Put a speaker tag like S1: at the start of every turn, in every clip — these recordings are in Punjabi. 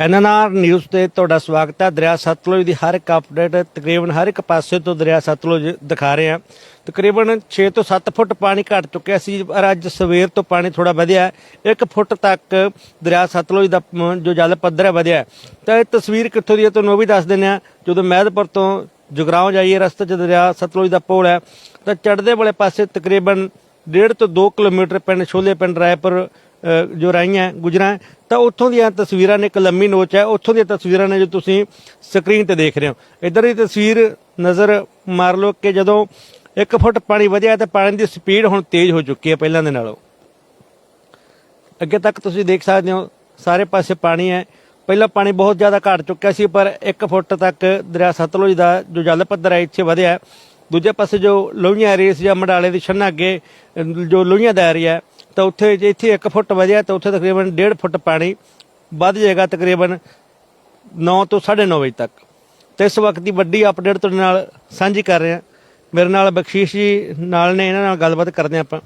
S1: ਐਨਐਨਆਰ ਨਿਊਜ਼ ਤੇ ਤੁਹਾਡਾ ਸਵਾਗਤ ਹੈ। ਦਰਿਆ ਸਤਲੁਜ ਦੀ ਹਰ ਇੱਕ ਅਪਡੇਟ, ਤਕਰੀਬਨ ਹਰ ਇੱਕ ਪਾਸੇ ਤੋਂ ਦਰਿਆ ਸਤਲੁਜ ਦਿਖਾ ਰਹੇ ਹਾਂ। ਤਕਰੀਬਨ 6 ਤੋਂ 7 ਫੁੱਟ ਪਾਣੀ ਘਟ ਚੁੱਕਿਆ ਸੀ, ਪਰ ਅੱਜ ਸਵੇਰ ਤੋਂ ਪਾਣੀ ਥੋੜਾ ਵਧਿਆ ਹੈ। 1 ਫੁੱਟ ਤੱਕ ਦਰਿਆ ਸਤਲੁਜ ਦਾ ਜੋ ਜਲ ਪੱਧਰ ਹੈ, ਵਧਿਆ ਤਾਂ ਇਹ ਤਸਵੀਰ ਕਿੱਥੋਂ ਦੀ ਹੈ, ਤੁਹਾਨੂੰ ਉਹ ਵੀ ਦੱਸ ਦਿੰਦੇ ਆ ਜਦੋਂ ਮਹਿਦਪੁਰ ਤੋਂ ਜਗਰਾਉਂ ਜਾਈਏ, ਰਸਤੇ 'ਚ ਦਰਿਆ ਸਤਲੁਜ ਦਾ ਪੋਲ ਹੈ, ਤਾਂ ਚੜ੍ਹਦੇ ਵਾਲੇ ਪਾਸੇ ਤਕਰੀਬਨ 1.5 ਤੋਂ 2 ਕਿਲੋਮੀਟਰ ਪਿੰਡ ਛੋਲੇ ਪਿੰਡ ਰਾਏਪੁਰ ਜੋ ਰਾਈਆਂ ਗੁਜਰਾਂ, ਤਾਂ ਉੱਥੋਂ ਦੀਆਂ ਤਸਵੀਰਾਂ ਨੇ ਇੱਕ ਲੰਮੀ ਨੋਚ ਹੈ। ਉੱਥੋਂ ਦੀਆਂ ਤਸਵੀਰਾਂ ਨੇ ਜੋ ਤੁਸੀਂ ਸਕਰੀਨ ਤੇ ਦੇਖ ਰਹੇ ਹੋ। ਇਧਰ ਦੀ ਤਸਵੀਰ ਨਜ਼ਰ ਮਾਰ ਲਓ ਕਿ ਜਦੋਂ 1 ਫੁੱਟ ਪਾਣੀ ਵਧਿਆ ਤੇ ਪਾਣੀ ਦੀ ਸਪੀਡ ਹੁਣ ਤੇਜ਼ ਹੋ ਚੁੱਕੀ ਹੈ ਪਹਿਲਾਂ ਦੇ ਨਾਲੋਂ। ਅੱਗੇ ਤੱਕ ਤੁਸੀਂ ਦੇਖ ਸਕਦੇ ਹੋ, ਸਾਰੇ ਪਾਸੇ ਪਾਣੀ ਹੈ। ਪਹਿਲਾਂ ਪਾਣੀ ਬਹੁਤ ਜ਼ਿਆਦਾ ਘਟ ਚੁੱਕਿਆ ਸੀ, ਪਰ 1 ਫੁੱਟ ਤੱਕ ਦਰਿਆ ਸਤਲੁਜ ਦਾ ਜੋ ਜਲ ਪੱਧਰ ਹੈ, ਇੱਥੇ ਵਧਿਆ ਦੂਜੇ ਪਾਸੇ ਜੋ ਲੋਹੀਆਂ ਰੇਸ ਜਾਂ ਮਡਾਲੇ ਦੀ ਛੰਨਾ ਅੱਗੇ ਜੋ ਲੋਹੀਆਂ ਦਾ ਏਰੀਆ ਤਾਂ ਉੱਥੇ ਜੇ ਇੱਥੇ 1 ਫੁੱਟ ਵਧਿਆ ਤਾਂ ਉੱਥੇ ਤਕਰੀਬਨ 1.5 ਫੁੱਟ ਪਾਣੀ ਵੱਧ ਜਾਏਗਾ ਤਕਰੀਬਨ 9 ਤੋਂ 9:30 ਵਜੇ ਤੱਕ। ਤੇ ਇਸ ਵਕਤ ਦੀ ਵੱਡੀ ਅਪਡੇਟ ਤੁਹਾਡੇ ਨਾਲ ਸਾਂਝੀ ਕਰ ਰਹੇ। ਹਾਂ ਮੇਰੇ ਨਾਲ ਬਖਸ਼ੀਸ਼ ਜੀ ਨਾਲ ਨੇ, ਇਹਨਾਂ ਨਾਲ ਗੱਲਬਾਤ ਕਰਦੇ ਹਾਂ ਆਪਾਂ।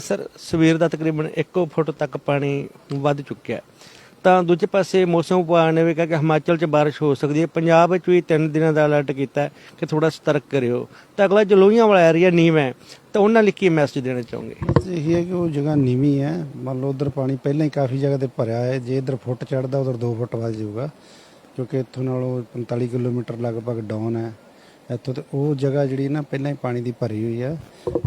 S1: ਸਰ, ਸਵੇਰ ਦਾ ਤਕਰੀਬਨ 1 ਫੁੱਟ ਤੱਕ ਪਾਣੀ ਵੱਧ ਚੁੱਕਿਆ। ਤਾਂ ਦੂਜੇ ਪਾਸੇ ਮੌਸਮ ਵਿਭਾਗ ਨੇ ਵੀ ਕਿਹਾ ਕਿ ਹਿਮਾਚਲ 'ਚ ਬਾਰਿਸ਼ ਹੋ ਸਕਦੀ ਹੈ। ਪੰਜਾਬ ਵਿੱਚ ਵੀ 3 ਦਿਨਾਂ ਦਾ ਅਲਰਟ ਕੀਤਾ ਕਿ ਥੋੜਾ ਸਤਰਕ ਕਰਿਓ। ਤਾਂ ਅਗਲਾ ਜਲੋਈਆਂ ਵਾਲਾ ਏਰੀਆ ਨੀਵ ਹੈ, ਤਾਂ ਉਹਨਾਂ ਲਈ ਕੀ ਮੈਸੇਜ ਦੇਣਾ ਚਾਹੋਗੇ?
S2: ਇਹ ਹੈ ਕਿ ਉਹ ਜਗ੍ਹਾ ਨੀਵੀਂ ਹੈ। ਮੰਨ ਲਓ ਉਧਰ ਪਾਣੀ ਪਹਿਲਾਂ ਹੀ ਕਾਫੀ ਜਗ੍ਹਾ ਤੇ ਭਰਿਆ ਹੈ। ਜੇ ਇਧਰ ਫੁੱਟ ਚੜਦਾ ਉਧਰ 2 ਫੁੱਟ ਵੱਧ ਜਾਊਗਾ। ਕਿਉਂਕਿ ਇੱਥੋਂ ਨਾਲੋਂ 45 ਕਿਲੋਮੀਟਰ ਲਗਭਗ ਡਾਊਨ ਹੈ। ਇੱਥੋਂ ਤੇ ਉਹ ਜਗ੍ਹਾ ਜਿਹੜੀ ਨਾ ਪਹਿਲਾਂ ਹੀ ਪਾਣੀ ਦੀ ਭਰੀ ਹੋਈ ਆ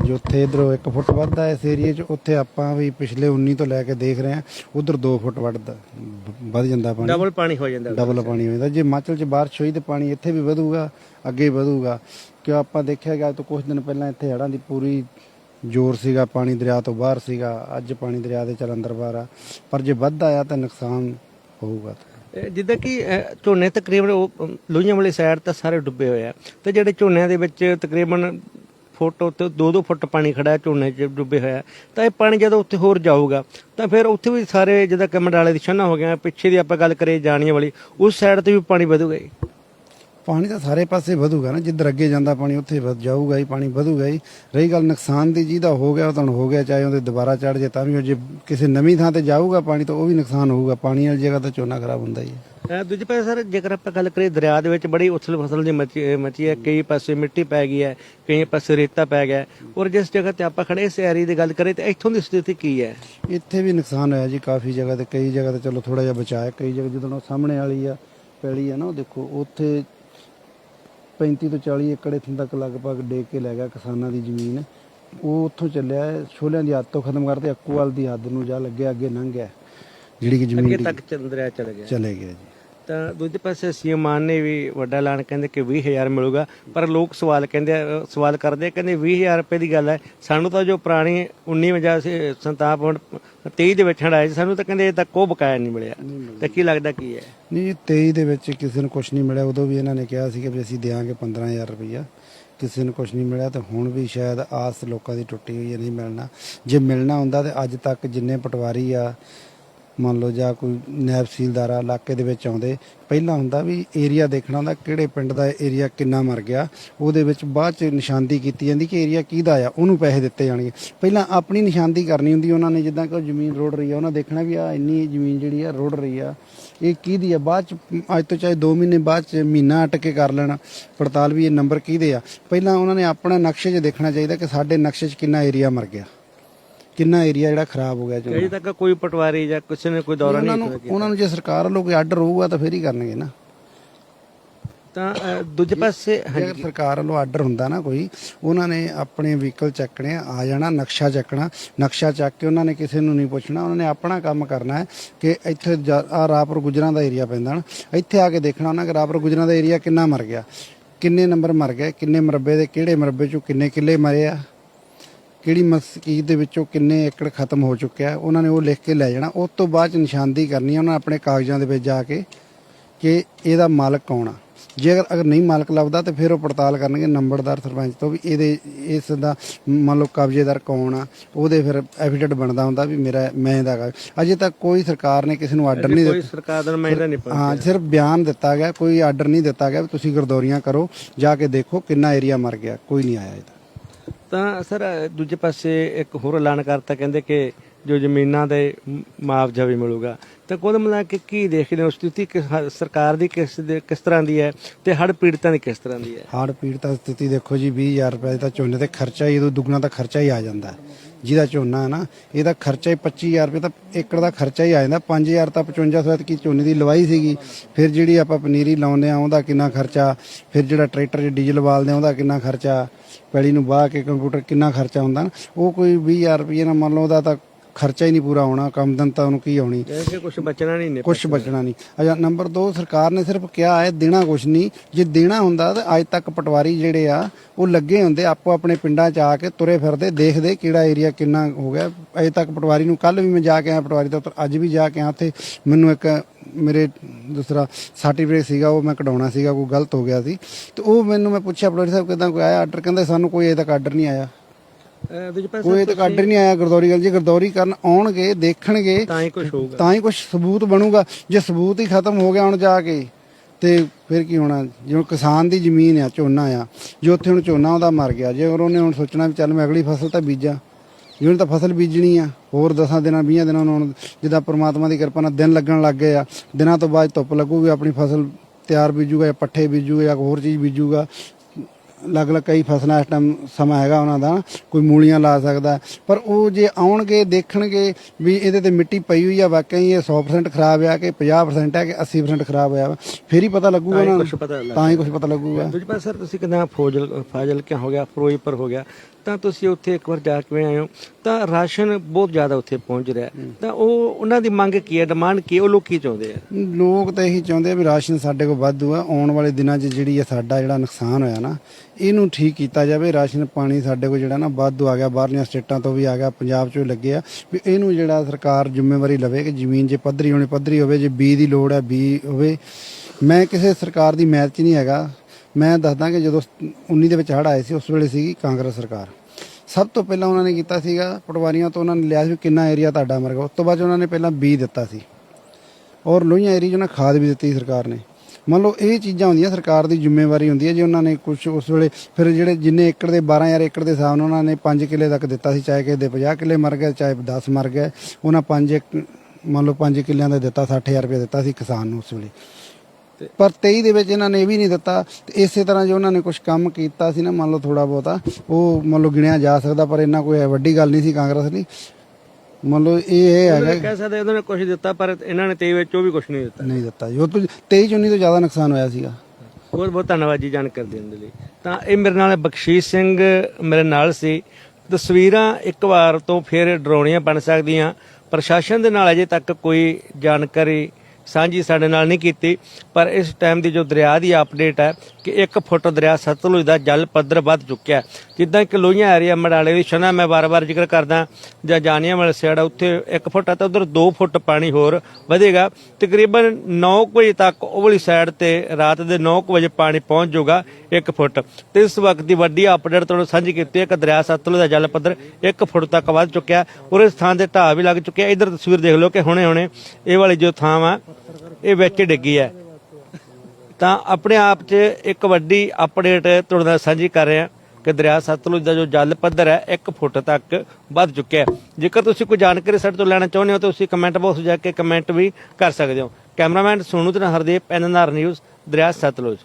S2: ਜੋ ਉੱਥੇ ਇਧਰੋਂ 1 ਫੁੱਟ ਵੱਧਦਾ ਇਸ ਏਰੀਏ 'ਚ ਉੱਥੇ ਆਪਾਂ ਵੀ ਪਿਛਲੇ 19 ਤੋਂ ਲੈ ਕੇ ਦੇਖ ਰਹੇ ਹਾਂ ਉਧਰ 2 ਫੁੱਟ ਵੱਧਦਾ ਵੱਧ ਜਾਂਦਾ ਪਾਣੀ।
S1: ਡਬਲ ਪਾਣੀ ਹੋ ਜਾਂਦਾ।
S2: ਡਬਲ ਪਾਣੀ ਹੋ ਜਾਂਦਾ। ਜੇ ਹਿਮਾਚਲ 'ਚ ਬਾਰਿਸ਼ ਹੋਈ ਤੇ ਪਾਣੀ ਇੱਥੇ ਵੀ ਵਧੂਗਾ ਅੱਗੇ ਵਧੂਗਾ। ਕਿਉਂ ਆਪਾਂ ਦੇਖਿਆ ਗਿਆ ਤੋਂ ਕੁਝ ਦਿਨ ਪਹਿਲਾਂ ਇੱਥੇ ਹੜ੍ਹਾਂ ਦੀ ਪੂਰੀ ਜ਼ੋਰ ਸੀਗਾ ਪਾਣੀ ਦਰਿਆ ਤੋਂ ਬਾਹਰ ਸੀਗਾ ਅੱਜ ਪਾਣੀ ਦਰਿਆ ਦੇ ਚੱਲ ਅੰਦਰ ਬਾਹਰ ਆ। ਪਰ ਜੇ ਵੱਧਦਾ ਆ ਤਾਂ ਨੁਕਸਾਨ ਹੋਊਗਾ।
S1: ਜਿੱਦਾਂ ਕਿ ਅਹ, ਝੋਨੇ ਤਕਰੀਬਨ ਉਹ ਅਮ, ਲੋਹੀਆਂ ਵਾਲੀ ਸਾਈਡ ਤਾਂ ਸਾਰੇ ਡੁੱਬੇ ਹੋਏ ਆ। ਤੇ ਜਿਹੜੇ ਝੋਨਿਆਂ ਦੇ ਵਿੱਚ ਤਕਰੀਬਨ ਫੁੱਟ ਉੱਤੇ 2-2 ਫੁੱਟ ਪਾਣੀ ਖੜਾ ਹੈ ਝੋਨੇ 'ਚ ਡੁੱਬੇ ਹੋਇਆ ਤਾਂ ਇਹ ਪਾਣੀ ਜਦੋਂ ਉੱਥੇ ਹੋਰ ਜਾਊਗਾ ਤਾਂ ਫਿਰ ਉੱਥੇ ਵੀ ਸਾਰੇ ਜਿੱਦਾਂ ਕਿ ਮੰਡਾਲੇ ਦੀ ਛੰਨਾ ਹੋ ਗਿਆ ਪਿੱਛੇ ਦੀ ਆਪਾਂ ਗੱਲ ਕਰੀਏ ਜਾਣੀਆਂ ਵਾਲੀ ਉਸ ਸਾਈਡ ਤੇ ਵੀ ਪਾਣੀ ਵਧੂਗਾ ਜੀ।
S2: ਪਾਣੀ ਤਾਂ ਸਾਰੇ ਪਾਸੇ ਵਧੂਗਾ ਨਾ ਜਿੱਧਰ ਅੱਗੇ ਜਾਂਦਾ ਪਾਣੀ ਉੱਥੇ ਵਧ ਜਾਊਗਾ ਹੀ ਪਾਣੀ ਵਧੂਗਾ ਹੀ। ਰਹੀ ਗੱਲ ਨੁਕਸਾਨ ਦੀ ਜਿਹਦਾ ਹੋ ਗਿਆ ਉਹ ਤਾਂ ਹੋ ਗਿਆ ਚਾਹੇ ਉਹਦੇ ਦੁਬਾਰਾ ਚੜ ਜੇ ਤਾਂ ਵੀ ਉਹ ਜੇ ਕਿਸੇ ਨਵੀਂ ਥਾਂ ਤੇ ਜਾਊਗਾ ਪਾਣੀ ਤਾਂ ਉਹ ਵੀ ਨੁਕਸਾਨ ਹੋਊਗਾ ਪਾਣੀ ਵਾਲੀ ਜਗ੍ਹਾ ਤਾਂ ਝੋਨਾ ਖਰਾਬ ਹੁੰਦਾ ਹੀ ਹੈ।
S1: ਦੂਜੇ ਪਾਸੇ ਸਰ ਜੇਕਰ ਆਪਾਂ ਗੱਲ ਕਰੀਏ ਦਰਿਆ ਦੇ ਵਿੱਚ ਬੜੀ ਉਥਲ ਫਸਲ ਦੀ ਮਚੀ ਹੈ ਕਈ ਪਾਸੇ ਮਿੱਟੀ ਪੈ ਗਈ ਹੈ ਕਈ ਪਾਸੇ ਰੇਤਾ ਪੈ ਗਿਆ ਹੈ। ਔਰ ਜਿਸ ਜਗ੍ਹਾ ਤੇ ਆਪਾਂ ਖੜੇ ਇਸ ਏਰੀਆ ਦੀ ਗੱਲ ਕਰੀਏ ਤਾਂ ਇੱਥੋਂ ਦੀ ਸਥਿਤੀ ਕੀ ਹੈ?
S2: ਇੱਥੇ ਵੀ ਨੁਕਸਾਨ ਹੋਇਆ ਜੀ ਕਾਫੀ ਜਗ੍ਹਾ ਤੇ ਕਈ ਜਗ੍ਹਾ ਤੇ ਚਲੋ ਥੋੜਾ ਜਿਹਾ ਬਚਾਇਆ ਕਈ ਜਗ੍ਹਾ ਜਦੋਂ ਸਾਹਮਣੇ ਵਾਲੀ ਆ ਪੈਲੀ ਆ ਨਾ ਉਹ ਦੇਖੋ ਉੱਥੇ 35 ਤੋਂ 40 ਏਕੜ ਇੱਥੋਂ ਤੱਕ ਲਗਭਗ ਡੇ ਕੇ ਲੈ ਗਿਆ ਕਿਸਾਨਾਂ ਦੀ ਜ਼ਮੀਨ। ਉਹ ਉੱਥੋਂ ਚੱਲਿਆ ਛੋਲਿਆਂ ਦੀ ਹੱਦ ਤੋਂ ਖਤਮ ਕਰਦੇ ਅਕੂਵਾਲ ਦੀ ਹੱਦ ਨੂੰ ਜਾ ਲੱਗਿਆ ਅੱਗੇ ਲੰਘ ਗਿਆ। ਜਿਹੜੀ ਕਿ
S1: ਅੱਗੇ
S2: ਜ਼ਮੀਨ ਦੀ
S1: ਤੱਕ ਚੰਦਰਿਆ ਚਲੇ ਗਿਆ।
S2: ਚਲੇ ਗਿਆ ਜੀ।
S1: ਤਾਂ ਦੂਜੇ ਪਾਸੇ ਸੀਐਮ ਮਾਨ ਨੇ ਵੀ ਵੱਡਾ ਐਲਾਨ ਕਹਿੰਦੇ ਕਿ 20000 ਮਿਲੂਗਾ ਪਰ ਲੋਕ ਸਵਾਲ ਕਹਿੰਦੇ ਆ, ਸਵਾਲ ਕਰਦੇ ਆ, ਕਹਿੰਦੇ 20000 ਰੁਪਏ ਦੀ ਗੱਲ ਹੈ। ਸਾਨੂੰ ਤਾਂ ਜੋ ਪੁਰਾਣੀ 19 ਵਜਾ ਸੀ ਸੰਤਾਪ ਹੁਣ 23 ਦੇ ਵਿੱਚ ਹੜਾਇਆ ਸੀ ਸਾਨੂੰ ਤਾਂ ਕਹਿੰਦੇ ਇਹ ਤੱਕ ਕੋਈ ਬਕਾਇਆ ਨਹੀਂ ਮਿਲਿਆ। ਤਾਂ ਕੀ ਲੱਗਦਾ ਕੀ ਹੈ?
S2: ਨਹੀਂ 23 ਦੇ ਵਿੱਚ ਕਿਸੇ ਨੂੰ ਕੁਝ ਨਹੀਂ ਮਿਲਿਆ। ਉਦੋਂ ਵੀ ਇਹਨਾਂ ਨੇ ਕਿਹਾ ਸੀ ਕਿ ਵੀ ਅਸੀਂ ਦੇਵਾਂਗੇ 15000 ਰੁਪਈਆ। ਕਿਸੇ ਨੂੰ ਕੁਝ ਨਹੀਂ ਮਿਲਿਆ ਤੇ ਹੁਣ ਵੀ ਸ਼ਾਇਦ ਆਸ ਲੋਕਾਂ ਦੀ ਟੁੱਟੀ ਹੋਈ ਹੈ ਨਹੀਂ ਮਿਲਣਾ। ਜੇ ਮਿਲਣਾ ਹੁੰਦਾ ਤੇ ਅੱਜ ਤੱਕ ਜਿੰਨੇ ਪਟਵਾਰੀ ਆ ਮੰਨ ਲਓ ਜਾਂ ਕੋਈ ਨੈਬ ਸੀਲਦਾਰ ਇਲਾਕੇ ਦੇ ਵਿੱਚ ਆਉਂਦੇ, ਪਹਿਲਾਂ ਹੁੰਦਾ ਵੀ ਏਰੀਆ ਦੇਖਣਾ ਹੁੰਦਾ ਕਿਹੜੇ ਪਿੰਡ ਦਾ ਏਰੀਆ ਕਿੰਨਾ ਮਰ ਗਿਆ, ਉਹਦੇ ਵਿੱਚ ਬਾਅਦ ਚ ਨਿਸ਼ਾਨਦੀ ਕੀਤੀ ਜਾਂਦੀ ਕਿ ਏਰੀਆ ਕਿਹਦਾ ਆ, ਉਹਨੂੰ ਪੈਸੇ ਦਿੱਤੇ ਜਾਣਗੇ। ਪਹਿਲਾਂ ਆਪਣੀ ਨਿਸ਼ਾਨਦੀ ਕਰਨੀ ਹੁੰਦੀ, ਉਹਨਾਂ ਨੇ ਜਿੱਦਾਂ ਕਿ ਉਹ ਜ਼ਮੀਨ ਰੋੜ ਰਹੀ ਆ, ਉਹਨਾਂ ਦੇਖਣਾ ਵੀ ਆ ਇੰਨੀ ਜ਼ਮੀਨ ਜਿਹੜੀ ਆ ਰੋੜ ਰਹੀ ਆ, ਇਹ ਕਿਹਦੀ ਆ? ਬਾਅਦ ਚ ਅੱਜ ਤੋਂ ਚਾਹੇ 2 ਮਹੀਨੇ ਬਾਅਦ ਚ ਮਹੀਨਾ ਅਟਕ ਕੇ ਕਰ ਲੈਣਾ, ਪੜਤਾਲ ਵੀ ਇਹ ਨੰਬਰ ਕਿਹਦੇ ਆ? ਪਹਿਲਾਂ ਉਹਨਾਂ ਨੇ ਆਪਣਾ ਨਕਸ਼ੇ 'ਚ ਦੇਖਣਾ ਚਾਹੀਦਾ ਕਿ ਸਾਡੇ ਨਕਸ਼ੇ 'ਚ ਕਿੰਨਾ ਏਰੀਆ ਮਰ ਗਿਆ। ਕਿੰਨਾ ਏਰੀਆ ਜਿਹੜਾ ਖਰਾਬ ਹੋ ਗਿਆ ਜੋ
S1: ਅਜੇ ਤੱਕ ਕੋਈ ਪਟਵਾਰੀ ਜਾਂ ਕਿਸੇ ਨੇ ਕੋਈ ਦੌਰਾ
S2: ਉਹਨਾਂ
S1: ਨਹੀਂ
S2: ਨੂੰ
S1: ਕੀਤਾ।
S2: ਉਹਨਾਂ ਨੂੰ ਜੇ ਸਰਕਾਰ ਵੱਲੋਂ ਕੋਈ ਆਰਡਰ ਹੋਊਗਾ ਤਾਂ ਫੇਰ ਹੀ ਕਰਨਗੇ ਨਾ।
S1: ਤਾਂ ਅ, ਦੂਜੇ ਪਾਸੇ
S2: ਜੇ ਸਰਕਾਰ ਵੱਲੋਂ ਆਰਡਰ ਹੁੰਦਾ ਨਾ ਕੋਈ ਉਹਨਾਂ ਨੇ ਆਪਣੇ ਵਹੀਕਲ ਚੱਕਣੇ ਆ ਜਾਣਾ ਨਕਸ਼ਾ ਚੱਕਣਾ। ਨਕਸ਼ਾ ਚੱਕ ਕੇ ਉਹਨਾਂ ਨੇ ਕਿਸੇ ਨੂੰ ਨਹੀਂ ਪੁੱਛਣਾ। ਉਹਨਾਂ ਨੇ ਆਪਣਾ ਕੰਮ ਕਰਨਾ ਹੈ ਕਿ ਇੱਥੇ ਆ ਰਾਪੁਰ ਗੁਜਰਾਂ ਦਾ ਏਰੀਆ ਪੈਂਦਾ ਨਾ। ਇੱਥੇ ਆ ਕੇ ਦੇਖਣਾ ਉਹਨਾਂ ਕਿ ਰਾਪੁਰ ਗੁਜਰਾਂ ਦਾ ਏਰੀਆ ਕਿੰਨਾ ਮਰ ਗਿਆ। ਕਿੰਨੇ ਨੰਬਰ ਮਰ ਗਏ ਕਿੰਨੇ ਮਰਬੇ ਦੇ ਕਿਹੜੇ ਮਰਬੇ ਚੋਂ ਕਿੰਨੇ ਕਿੱਲੇ ਮਰੇ ਆ। ਕਿਹੜੀ ਮਸਕੀਤ ਦੇ ਵਿੱਚੋਂ ਕਿੰਨੇ ਏਕੜ ਖਤਮ ਹੋ ਚੁੱਕਿਆ ਉਹਨਾਂ ਨੇ ਉਹ ਲਿਖ ਕੇ ਲੈ ਜਾਣਾ। ਉਸ ਤੋਂ ਬਾਅਦ ਚ ਨਿਸ਼ਾਨਦੀ ਕਰਨੀ ਆ ਉਹਨਾਂ ਆਪਣੇ ਕਾਗਜ਼ਾਂ ਦੇ ਵਿੱਚ ਜਾ ਕੇ ਕਿ ਇਹਦਾ ਮਾਲਕ ਕੌਣ ਆ। ਜੇ ਅਗਰ ਅਗਰ ਨਹੀਂ ਮਾਲਕ ਲੱਭਦਾ ਤੇ ਫਿਰ ਉਹ ਪੜਤਾਲ ਕਰਨਗੇ ਨੰਬਰਦਾਰ ਸਰਪੰਚ ਤੋਂ ਵੀ ਇਹਦੇ ਇਸ ਦਾ ਮੰਨ ਲਓ ਕਬਜ਼ੇਦਾਰ ਕੌਣ ਆ ਉਹਦੇ ਫਿਰ ਐਫੀਡੇਟ ਬਣਦਾ ਹੁੰਦਾ ਵੀ ਮੇਰਾ ਮੈਂ ਇਹਦਾ ਕਾਗਜ਼। ਅਜੇ ਤੱਕ ਕੋਈ ਸਰਕਾਰ ਨੇ ਕਿਸੇ ਨੂੰ ਆਰਡਰ ਨਹੀਂ
S1: ਕੋਈ
S2: ਦਿੱਤਾ।
S1: ਸਰਕਾਰ ਦਾ ਨੁਮਾਇੰਦਾ ਨਹੀਂ ਪਹੁੰਚਿਆ।
S2: ਹਾਂ ਸਿਰਫ ਬਿਆਨ ਦਿੱਤਾ ਗਿਆ ਕੋਈ ਆਰਡਰ ਨਹੀਂ ਦਿੱਤਾ ਗਿਆ ਵੀ ਤੁਸੀਂ ਗਰਦੌਰੀਆਂ ਕਰੋ ਜਾ ਕੇ ਦੇਖੋ ਕਿੰਨਾ ਏਰੀਆ ਮਰ ਗਿਆ ਕੋਈ ਨਹੀਂ ਆਇਆ ਇਹਦਾ
S1: ਤਾਂ ਸਰ, ਦੂਜੇ ਪਾਸੇ ਇੱਕ ਹੋਰ ਐਲਾਨ ਕਰਤਾ ਕਹਿੰਦੇ ਕਿ ਜੋ ਜ਼ਮੀਨਾਂ ਦੇ ਮੁਆਵਜ਼ਾ ਵੀ ਮਿਲੂਗਾ। ਤਾਂ ਕੁੱਲ ਮਿਲਾ ਕੇ ਕੀ ਦੇਖਦੇ ਹੋ? ਸਥਿਤੀ ਕਿਸ ਹ- ਸਰਕਾਰ ਦੀ ਕਿਸ ਦੇ- ਕਿਸ ਤਰ੍ਹਾਂ ਦੀ ਹੈ ਤੇ ਹੜ੍ਹ ਪੀੜਤਾਂ ਦੀ ਕਿਸ ਤਰ੍ਹਾਂ ਦੀ ਹੈ?
S2: ਹੜ੍ਹ ਪੀੜਤਾ ਸਥਿਤੀ ਦੇਖੋ ਜੀ 20000 ਰੁਪਏ ਦਾ ਝੋਨੇ ਤੇ ਖਰਚਾ ਹੀ ਇਹਦੋਂ ਦੁੱਗਣਾ ਤਾਂ ਖਰਚਾ ਹੀ ਆ ਜਾਂਦਾ। ਹੈ। ਜਿਹਦਾ ਝੋਨਾ ਹੈ ਨਾ, ਇਹਦਾ ਖਰਚਾ ਹੀ 25000 ਰੁਪਏ ਤਾਂ ਏਕੜ ਦਾ ਖਰਚਾ ਹੀ ਆ ਜਾਂਦਾ। 5000 ਤਾਂ 5500 ਕੀ ਝੋਨੇ ਦੀ ਲਵਾਈ ਸੀਗੀ। ਫਿਰ ਜਿਹੜੀ ਆਪਾਂ ਪਨੀਰੀ ਲਾਉਂਦੇ ਆ ਉਹਦਾ ਕਿੰਨਾ ਖਰਚਾ? ਫਿਰ ਜਿਹੜਾ ਟਰੈਕਟਰ 'ਚ ਡੀਜ਼ਲ ਬਾਲਦੇ ਆ ਉਹਦਾ ਕਿੰਨਾ ਖਰਚਾ? ਪੈਲੀ ਨੂੰ ਵਾਹ ਕੇ ਕੰਪਿਊਟਰ ਕਿੰਨਾ ਖਰਚਾ ਹੁੰਦਾ ਨਾ? ਉਹ ਕੋਈ 20000 ਰੁਪਏ ਨਾਲ ਮੰਨ ਲਓ, ਉਹਦਾ ਤਾਂ ਖਰਚਾ ਹੀ ਨਹੀਂ ਪੂਰਾ ਹੋਣਾ ਕਮਦਨ ਤਾਂ ਉਹਨੂੰ ਕੀ ਆਉਣੀ
S1: ਕੁਝ ਬਚਣਾ ਨਹੀਂ ਨੇ
S2: ਕੁਝ ਬਚਣਾ ਨਹੀਂ। ਅਜਾ ਨੰਬਰ 2 ਸਰਕਾਰ ਨੇ ਸਿਰਫ ਕਿਹਾ ਹੈ ਦੇਣਾ ਕੁਝ ਨਹੀਂ। ਜੇ ਦੇਣਾ ਹੁੰਦਾ ਤਾਂ ਅੱਜ ਤੱਕ ਪਟਵਾਰੀ ਜਿਹੜੇ ਆ ਉਹ ਲੱਗੇ ਹੁੰਦੇ ਆਪੋ ਆਪਣੇ ਪਿੰਡਾਂ 'ਚ ਆ ਕੇ ਤੁਰੇ ਫਿਰਦੇ ਦੇਖਦੇ ਕਿਹੜਾ ਏਰੀਆ ਕਿੰਨਾ ਹੋ ਗਿਆ। ਅਜੇ ਤੱਕ ਪਟਵਾਰੀ ਨੂੰ ਕੱਲ ਵੀ ਮੈਂ ਜਾ ਕੇ ਆਇਆ ਪਟਵਾਰੀ ਤੋਂ ਅੱਜ ਵੀ ਜਾ ਕੇ ਆਇਆ। ਉੱਥੇ ਮੈਨੂੰ ਇੱਕ ਮੇਰੇ ਦੂਸਰਾ ਸਰਟੀਫਿਕੇਟ ਸੀਗਾ ਉਹ ਮੈਂ ਕਢਾਉਣਾ ਸੀਗਾ ਕੋਈ ਗਲਤ ਹੋ ਗਿਆ ਸੀ। ਤੇ ਉਹ ਮੈਨੂੰ ਮੈਂ ਪੁੱਛਿਆ ਪਟਵਾਰੀ ਸਾਹਿਬ ਕਿਦਾਂ ਕੋਈ ਆਇਆ? ਆਰਡਰ ਕਹਿੰਦੇ ਸਾਨੂੰ ਕੋਈ ਅਜੇ ਤੱਕ ਆਰਡਰ ਨਹੀਂ ਆਇਆ।
S1: ਵਿਜੇਪਾਲ
S2: ਕੋਈ ਤੱਕ ਆਰਡਰ ਨਹੀਂ ਆਇਆ ਗਰਦੌਰੀ ਗੱਲ ਜੀ ਗਰਦੌਰੀ ਕਰਨ ਆਉਣਗੇ ਦੇਖਣਗੇ
S1: ਤਾਂ ਹੀ ਕੁਝ ਹੋਊਗਾ।
S2: ਤਾਂ ਹੀ ਕੁਝ ਸਬੂਤ ਬਣੂਗਾ। ਜੇ ਸਬੂਤ ਹੀ ਖਤਮ ਹੋ ਗਿਆ ਹੁਣ ਜਾ ਕੇ ਤੇ ਫਿਰ ਕੀ ਹੋਣਾ? ਜਿਵੇਂ ਕਿਸਾਨ ਦੀ ਜ਼ਮੀਨ ਆ ਝੋਨਾ ਆ ਜੇ ਉੱਥੇ ਹੁਣ ਝੋਨਾ ਉਹਦਾ ਮਰ ਗਿਆ ਜੇ ਉਹਨੇ ਹੁਣ ਸੋਚਣਾ ਵੀ ਚੱਲ ਮੈਂ ਅਗਲੀ ਫਸਲ ਤਾਂ ਬੀਜਾਂ ਜਿਹਨੂੰ ਤਾਂ ਫਸਲ ਬੀਜਣੀ ਆ ਹੋਰ 10 ਦਿਨਾਂ 20 ਦਿਨਾਂ ਨੂੰ ਹੁਣ ਜਿੱਦਾਂ ਪ੍ਰਮਾਤਮਾ ਦੀ ਕਿਰਪਾ ਨਾਲ ਦਿਨ ਲੱਗਣ ਲੱਗ ਗਏ ਆ ਦਿਨਾਂ ਤੋਂ ਬਾਅਦ ਧੁੱਪ ਲੱਗੂਗੀ ਆਪਣੀ ਫਸਲ ਤਿਆਰ ਬੀਜੂਗਾ ਜਾਂ ਪੱਠੇ ਬੀਜੂਗਾ ਜਾਂ ਹੋਰ ਚੀਜ਼ ਬੀਜੂਗਾ ਅਲੱਗ-ਅਲੱਗ ਕਈ ਫਸਲਾਂ ਇਸ ਟਾਈਮ ਸਮਾਂ ਹੈਗਾ ਉਹਨਾਂ ਦਾ ਕੋਈ ਮੂਲੀਆਂ ਲਾ ਸਕਦਾ। ਪਰ ਉਹ ਜੇ ਆਉਣਗੇ ਦੇਖਣਗੇ ਵੀ ਇਹਦੇ ਤੇ ਮਿੱਟੀ ਪਈ ਹੋਈ ਆ ਵਾਕਈ ਇਹ 100% ਖਰਾਬ ਆ ਕਿ 50% ਹੈ ਕਿ 80% ਖਰਾਬ ਹੋਇਆ ਵਾ ਫਿਰ ਹੀ ਪਤਾ ਲੱਗੂਗਾ
S1: ਤਾਂ ਹੀ
S2: ਉਹਨਾਂ ਨੂੰ ਤਾਂ ਹੀ ਕੁਝ ਪਤਾ ਲੱਗੂਗਾ।
S1: ਵਿਜੇਪਾਲ ਸਰ ਤੁਸੀਂ ਕਹਿੰਦਾ ਫੌਜਲ ਫਾਜ਼ਲ ਕਿਆ ਹੋ ਗਿਆ ਫਿਰੋਜ਼ਪੁਰ ਹੋ ਗਿਆ ਤਾਂ ਤੁਸੀਂ ਉੱਥੇ ਇੱਕ ਵਾਰ ਜਾ ਕੇ ਆਏ ਹੋ ਤਾਂ ਰਾਸ਼ਨ ਬਹੁਤ ਜ਼ਿਆਦਾ ਉੱਥੇ ਪਹੁੰਚ ਰਿਹਾ। ਤਾਂ ਉਹ ਉਹਨਾਂ ਦੀ ਮੰਗ ਕੀ ਹੈ ਡਿਮਾਂਡ ਕੀ ਉਹ ਲੋਕ ਕੀ ਚਾਹੁੰਦੇ ਆ?
S2: ਲੋਕ ਤਾਂ ਇਹੀ ਚਾਹੁੰਦੇ ਆ ਵੀ ਰਾਸ਼ਨ ਸਾਡੇ ਕੋਲ ਵਾਧੂ ਆ ਆਉਣ ਵਾਲੇ ਦਿਨਾਂ 'ਚ ਜਿਹੜੀ ਆ ਸਾਡਾ ਜਿਹੜਾ ਨੁਕਸਾਨ ਹੋਇਆ ਨਾ ਇਹਨੂੰ ਠੀਕ ਕੀਤਾ ਜਾਵੇ, ਰਾਸ਼ਨ ਪਾਣੀ ਸਾਡੇ ਕੋਲ ਜਿਹੜਾ ਨਾ ਵਾਧੂ ਆ ਗਿਆ, ਬਾਹਰਲੀਆਂ ਸਟੇਟਾਂ ਤੋਂ ਵੀ ਆ ਗਿਆ, ਪੰਜਾਬ 'ਚੋਂ ਹੀ ਲੱਗੇ ਆ, ਵੀ ਇਹਨੂੰ ਜਿਹੜਾ ਸਰਕਾਰ ਜ਼ਿੰਮੇਵਾਰੀ ਲਵੇ ਕਿ ਜ਼ਮੀਨ ਜੇ ਪੱਧਰੀ ਹੋਣੀ, ਪੱਧਰੀ ਹੋਵੇ, ਜੇ ਬੀ ਦੀ ਲੋੜ ਹੈ, ਬੀ ਹੋਵੇ। ਮੈਂ ਕਿਸੇ ਸਰਕਾਰ ਦੀ ਮੈਚ 'ਚ ਨਹੀਂ ਹੈਗਾ। ਮੈਂ ਦੱਸਦਾ ਕਿ ਜਦੋਂ 19 ਦੇ ਵਿੱਚ ਹੜ੍ਹ ਆਏ ਸੀ, ਉਸ ਵੇਲੇ ਸੀਗੀ ਕਾਂਗਰਸ ਸਰਕਾਰ। ਸਭ ਤੋਂ ਪਹਿਲਾਂ ਉਹਨਾਂ ਨੇ ਕੀਤਾ ਸੀਗਾ, ਪਟਵਾਰੀਆਂ ਤੋਂ ਉਹਨਾਂ ਨੇ ਲਿਆ ਸੀ ਵੀ ਕਿੰਨਾ ਏਰੀਆ ਤੁਹਾਡਾ ਮਰ ਗਿਆ ਉਸ ਤੋਂ ਬਾਅਦ 'ਚ ਉਹਨਾਂ ਨੇ ਪਹਿਲਾਂ ਬੀ ਦਿੱਤਾ ਸੀ। ਔਰ ਲੋਹੀਆਂ ਏਰੀਆ 'ਚ ਉਹਨਾਂ ਖਾਦ ਵੀ ਦਿੱਤੀ ਸਰਕਾਰ ਨੇ। ਮੰਨ ਲਓ ਇਹ ਚੀਜ਼ਾਂ ਹੁੰਦੀਆਂ ਸਰਕਾਰ ਦੀ ਜ਼ਿੰਮੇਵਾਰੀ ਹੁੰਦੀ ਹੈ ਜੇ ਉਹਨਾਂ ਨੇ ਕੁਝ ਉਸ ਵੇਲੇ ਫਿਰ ਜਿਹੜੇ ਜਿੰਨੇ ਏਕੜ ਦੇ 12000 ਏਕੜ ਦੇ ਹਿਸਾਬ ਨਾਲ ਉਹਨਾਂ ਨੇ 5 ਕਿੱਲੇ ਤੱਕ ਦਿੱਤਾ ਸੀ ਚਾਹੇ ਕਿਸੇ ਦੇ 50 ਕਿੱਲੇ ਮਰ ਗਏ ਚਾਹੇ 10 ਮਰ ਗਏ ਉਹਨਾਂ 5 ਮੰਨ ਲਓ 5 ਕਿੱਲਿਆਂ ਦਾ ਦਿੱਤਾ 60000 ਰੁਪਏ ਦਿੱਤਾ ਸੀ ਕਿਸਾਨ ਨੂੰ ਉਸ ਵੇਲੇ। ਪਰ 23 ਦੇ ਵਿੱਚ ਇਹਨਾਂ ਨੇ ਇਹ ਵੀ ਨਹੀਂ ਦਿੱਤਾ ਤੇ ਇਸੇ ਤਰ੍ਹਾਂ ਜੇ ਉਹਨਾਂ ਨੇ ਕੁਝ ਕੰਮ ਕੀਤਾ ਸੀ ਨਾ ਮੰਨ ਲਓ ਥੋੜਾ ਬਹੁਤਾ ਉਹ ਮੰਨ ਲਓ ਗਿਣਿਆ ਜਾ ਸਕਦਾ ਪਰ ਇੰਨਾ ਕੋਈ ਵੱਡੀ ਗੱਲ ਨਹੀਂ ਸੀ ਕਾਂਗਰਸ ਲਈ। ਮੰਨ ਲਓ ਇਹ ਇਹ ਹੈਗਾ।
S1: ਕਹਿ ਸਕਦੇ ਉਹਨਾਂ ਨੇ ਕੁਝ ਦਿੱਤਾ ਪਰ ਇਹਨਾਂ ਨੇ 23 ਵਿੱਚ ਉਹ ਵੀ ਕੁਝ ਨਹੀਂ ਦਿੱਤਾ।
S2: ਨਹੀਂ ਦਿੱਤਾ ਜੀ। ਉਹ ਤੋਂ 23 ਚੋਂ ਤੋਂ ਜ਼ਿਆਦਾ ਨੁਕਸਾਨ ਹੋਇਆ ਸੀਗਾ।
S1: ਬਹੁਤ ਬਹੁਤ ਧੰਨਵਾਦ ਜੀ ਜਾਣਕਾਰੀ ਦੇਣ ਦੇ ਲਈ। ਤਾਂ ਇਹ ਮੇਰੇ ਨਾਲ ਬਖਸ਼ੀਸ਼ ਸਿੰਘ ਮੇਰੇ ਨਾਲ ਸੀ। ਤਸਵੀਰਾਂ ਇੱਕ ਵਾਰ ਤੋਂ ਫਿਰ ਡਰਾਉਣੀਆਂ ਬਣ ਸਕਦੀਆਂ। ਪ੍ਰਸ਼ਾਸਨ ਦੇ ਨਾਲ ਅਜੇ ਤੱਕ ਕੋਈ ਜਾਣਕਾਰੀ ਸਾਂਝੀ ਸਾਡੇ ਨਾਲ ਨਹੀਂ ਕੀਤੀ, ਪਰ ਇਸ ਟਾਈਮ ਦੀ ਜੋ ਦਰਿਆ ਦੀ ਅਪਡੇਟ ਹੈ ਕਿ 1 ਫੁੱਟ ਦਰਿਆ ਸਤਲੁਜ ਦਾ ਜਲ ਪੱਧਰ ਵੱਧ ਚੁੱਕਿਆ ਜਿੱਦਾਂ ਕਿ ਲੋਹੀਆਂ ਏਰੀਆ ਮੜਾਲੇ ਦੀ ਸ਼ਨਾ ਮੈਂ ਵਾਰ-ਵਾਰ ਜ਼ਿਕਰ ਕਰਦਾ ਜਾਂ ਜਾਨੀਆਂ ਵਾਲਾ ਸਿਆੜਾ ਉੱਥੇ 1 ਫੁੱਟ ਆ ਤਾਂ ਉਧਰ 2 ਫੁੱਟ ਪਾਣੀ ਹੋਰ ਵਧੇਗਾ। ਤਕਰੀਬਨ 9 ਵਜੇ ਤੱਕ ਉਹ ਵਾਲੀ ਸਾਈਡ ਤੇ ਰਾਤ ਦੇ 9 ਵਜੇ ਪਾਣੀ ਪਹੁੰਚ ਜਾਊਗਾ 1 ਫੁੱਟ। ਤੇ ਇਸ ਵਕਤ ਦੀ ਵੱਡੀ ਅਪਡੇਟ ਤੁਹਾਨੂੰ ਸਾਂਝੀ ਕੀਤੀ ਹੈ ਕਿ ਦਰਿਆ ਸਤਲੁਜ ਦਾ ਜਲ ਪੱਧਰ 1 ਫੁੱਟ ਤੱਕ ਵੱਧ ਚੁੱਕਿਆ ਔਰ ਇਸ ਥਾਂ ਤੇ ਢਾਹ ਵੀ ਲੱਗ ਚੁੱਕਿਆ ਇਧਰ ਤਸਵੀਰ ਦੇਖ ਲਓ ਕਿ ਹੁਣੇ-ਹੁਣੇ ਇਹ ਵਾਲੀ ਜੋ ਥਾਂ ਵਾ ਇਹ ਵਿੱਚ ਡਿੱਗੀ ਹੈ। ਤਾਂ ਆਪਣੇ ਆਪ 'ਚ ਇੱਕ ਵੱਡੀ ਅਪਡੇਟ ਤੁਹਾਡੇ ਨਾਲ ਸਾਂਝੀ ਕਰ ਰਿਹਾ ਕਿ ਦਰਿਆ ਸਤਲੁਜ ਦਾ ਜੋ ਜਲ ਪੱਧਰ ਹੈ 1 ਫੁੱਟ ਤੱਕ ਵੱਧ ਚੁੱਕਿਆ ਹੈ। ਜੇਕਰ ਤੁਸੀਂ ਕੋਈ ਜਾਣਕਾਰੀ ਸਾਡੇ ਤੋਂ ਲੈਣਾ ਚਾਹੁੰਦੇ ਹੋ, ਤਾਂ ਤੁਸੀਂ ਕਮੈਂਟ ਬਾਕਸ ਜਾ ਕੇ ਕਮੈਂਟ ਵੀ ਕਰ ਸਕਦੇ ਹੋ। ਕੈਮਰਾਮੈਨ ਸੋਨੂ ਤੇ ਹਰਦੀਪ ਐਨਐਨਆਰ ਨਿਊਜ਼ ਦਰਿਆ ਸਤਲੁਜ।